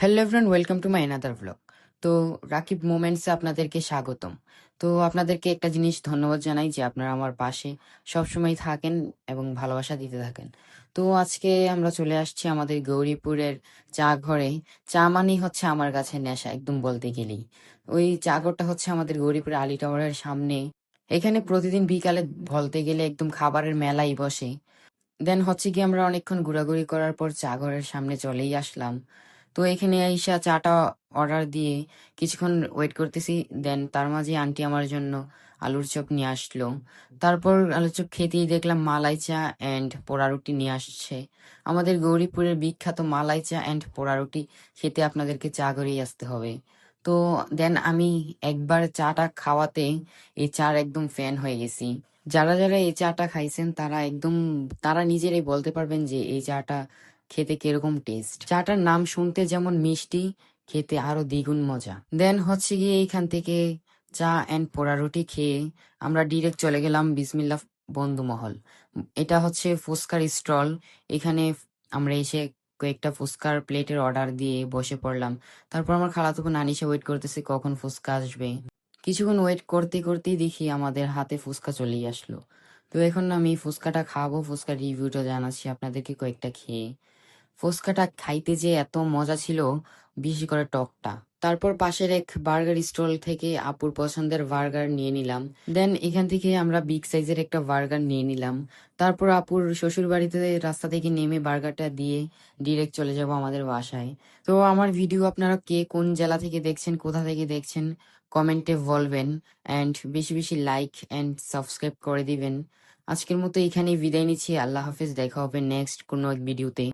Hello everyone welcome to my another blog তো রাকিব মোমেন্টসে আপনাদেরকে স্বাগতম। তো আপনাদেরকে একটা জিনিস ধন্যবাদ জানাই যে আপনারা আমার পাশে সবসময় থাকেন এবং ভালোবাসা দিতে থাকেন। তো আজকে আমরা চলে আসছি আমাদের গৌরীপুরের চা ঘরে। চা মানেই হচ্ছে আমার কাছে নেশা, একদম বলতে গেলেই। ওই চা ঘরটা হচ্ছে আমাদের গৌরীপুরের আলী টাওয়ারের সামনে। এখানে প্রতিদিন বিকালে বলতে গেলে একদম খাবারের মেলাই বসে। দেন হচ্ছে কি আমরা অনেকক্ষণ ঘোরাঘুরি করার পর চা ঘরের সামনে চলেই আসলাম। তো এখানে আইসা চাটা অর্ডার দিয়ে কিছুক্ষণ ওয়েট করতেছি দেন তার মাঝে আন্টি আমার জন্য আলুর চপ নিয়ে আসলো। তারপর আলুর চপ খেতেই দেখলাম মালাই চা অ্যান্ড পোড়া রুটি নিয়ে আসছে। আমাদের গৌরীপুরের বিখ্যাত মালাই চা অ্যান্ড পোড়া রুটি খেতে আপনাদেরকে চা করেই আসতে হবে। তো দেন আমি একবার চাটা খাওয়াতে এই চার একদম ফ্যান হয়ে গেছি। যারা যারা এই চাটা খাইছেন তারা একদম, তারা নিজেরাই বলতে পারবেন যে এই চাটা খেতে কীরকম টেস্ট চাটার নাম শুনতে যেমন মিষ্টি, খেতে আরও দ্বিগুণ মজা। দেন হচ্ছে গিয়ে এইখান থেকে চা অ্যান্ড পোড়া রুটি খেয়ে আমরা ডিরেক্ট চলে গেলাম বিসমিল্লা বন্ধু মহল। এটা হচ্ছে ফুচকার স্টল। এখানে আমরা এসে কয়েকটা ফুচকার প্লেটের অর্ডার দিয়ে বসে পড়লাম। তারপর আমার খালাতো বোন আনিসা ওয়েট করতেছে কখন ফুচকা আসবে। কিছুক্ষণ ওয়েট করতে করতেই দেখি আমাদের হাতে ফুচকা চলেই আসলো। তো এখন আমি ফুচকাটা খাব, ফুচকার রিভিউটা জানাচ্ছি আপনাদেরকে কয়েকটা খেয়ে। ফুচকাটা খাইতে যে এত মজা ছিল বিশেষ করে টকটা। তারপর পাশের এক বার্গার স্টল থেকে আপুর পছন্দের বার্গার নিয়ে নিলাম। দেন এখান থেকে আমরা বিগ সাইজের একটা বার্গার নিয়ে নিলাম। তারপর আপুর শ্বশুর বাড়িতে রাস্তা থেকে নেমে বার্গারটা দিয়ে ডিরেক্ট চলে যাব আমাদের বাসায়। তো আমার ভিডিও আপনারা কে কোন জেলা থেকে দেখছেন, কোথা থেকে দেখছেন, কমেন্টে বলবেন। অ্যান্ড বেশি বেশি লাইক অ্যান্ড সাবস্ক্রাইব করে দিবেন। আজকের মতো এখানেই বিদায় নিচ্ছি। আল্লাহ হাফিজ। দেখা হবে নেক্সট কোনো এক ভিডিওতে।